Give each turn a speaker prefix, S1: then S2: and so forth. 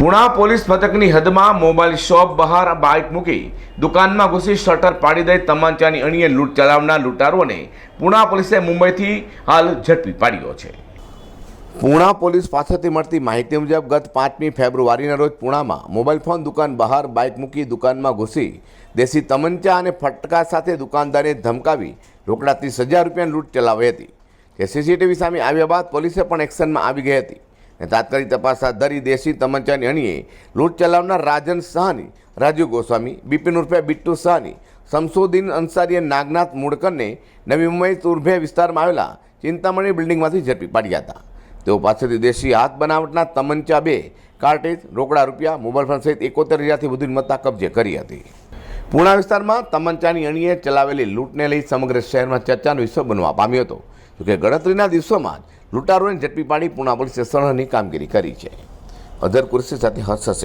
S1: Puna police મથકની હદમાં mobile shop બહાર બાઇક મૂકી દુકાનમાં ઘૂસી શટર પાડી દઈ તમાચાની અણીએ લૂંટ ચલાવનાર લૂંટારોને પુણા પોલીસે મુંબઈથી હાલ ઝડપી પાડ્યો છે. પુણા પોલીસ પાસેથી મળતી માહિતી મુજબ ગત પાંચમી ફેબ્રુઆરીના રોજ પુણામાં મોબાઈલ ફોન દુકાન બહાર બાઇક મૂકી દુકાનમાં ઘૂસી દેશી તમંચા અને ફટકા સાથે દુકાનદારે ધમકાવી રોકડા ત્રીસ હજાર રૂપિયાની લૂંટ ચલાવી હતી. જે સીસીટીવી સામે આવ્યા બાદ પોલીસે પણ એક્શનમાં આવી ગઈ હતી. અને તાત્કાલિક તપાસ હાથ ધરી દેશી તમંચાની અણીએ. લૂંટ ચલાવનાર રાજન સહાની, રાજુ ગોસ્વામી, બિપિન ઉર્ફે બિટ્ટુ સહાની શમસુદ્દીન અંસારીએ નાગનાથ મુડકરને નવી મુંબઈ તુર્ભે વિસ્તારમાં આવેલા ચિંતામણી બિલ્ડિંગમાંથી ઝડપી પાડ્યા હતા. તેઓ પાસેથી દેશી હાથ બનાવટના તમંચા બે, કાર્ટેજ, રોકડા રૂપિયા, મોબાઈલ ફોન સહિત એકોતેર હજારથી વધુ મત્તા કબજે કરી હતી. પૂણા વિસ્તારમાં તમંચાની અણીએ ચલાવેલી લૂંટને લઈ સમગ્ર શહેરમાં ચર્ચાનો વિષય બનવા પામ્યો હતો. જોકે ગણતરીના દિવસોમાં જ લૂંટારોને ઝડપી પાડી પૂના પોલીસે સળહની કામગીરી કરી છે. અધર કુર્સી સાથે હસ હશે.